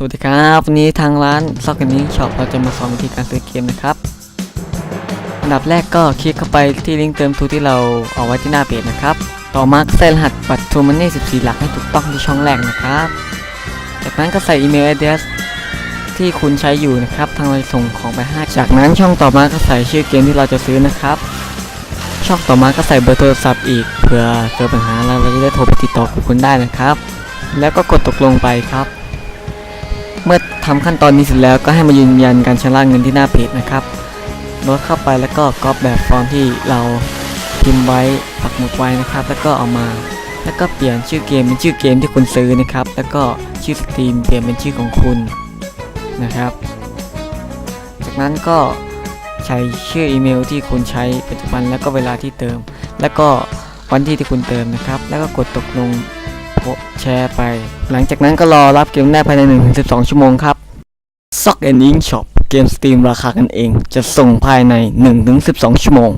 สวัสดีครับวันนี้ทางร้านซอกกันนี้ช็อปเราจะมาสอนวิธีการซื้อเกมนะครับอันดับแรกก็คลิกเข้าไปที่ลิงก์เติมทูที่เราเอาไว้ที่หน้าเพจนะครับ ต่อมาก็ใส่รหัสบัตรทูมันนี่14 หลักให้ถูกต้องที่ช่องแรกนะครับ จากนั้นก็ใส่อีเมล address ที่คุณใช้อยู่นะครับ ทางเราจะส่งของไปให้จากนั้นช่องต่อมาก็ใส่ชื่อเกมที่เราจะซื้อนะครับ ช่องต่อมาก็ใส่เบอร์โทรศัพท์อีกเผื่อเกิดปัญหาเราเราจะได้โทรไปติดต่อกับคุณได้นะครับ แล้วก็กดตกลงไปครับ เมื่อทำขั้นตอนนี้เสร็จแล้วก็ให้มายืนยันการชำระเงินที่หน้าเพจนะครับโน้ตเข้าไปแล้วก็ก๊อปแบบฟอร์มที่เราพิมพ์ไว้ปักหมุดไว้นะครับ แล้วก็เอามา แล้วก็เปลี่ยนชื่อเกมเป็นชื่อเกมที่คุณซื้อนะครับ แล้วก็ชื่อสตรีมเปลี่ยนเป็นชื่อของคุณนะครับ จากนั้นก็ใช้ชื่ออีเมลที่คุณใช้ปัจจุบันแล้วก็เวลาที่เติม แล้วก็วันที่ที่คุณเติมนะครับ แล้วก็กดตกลง แชร์ไป หลังจากนั้นก็รอรับเกมได้ภายใน 1-12 ชั่วโมงครับ Sock and Ink Shop เกมสตรีมราคากันเอง จะส่งภายใน 1-12 ชั่วโมง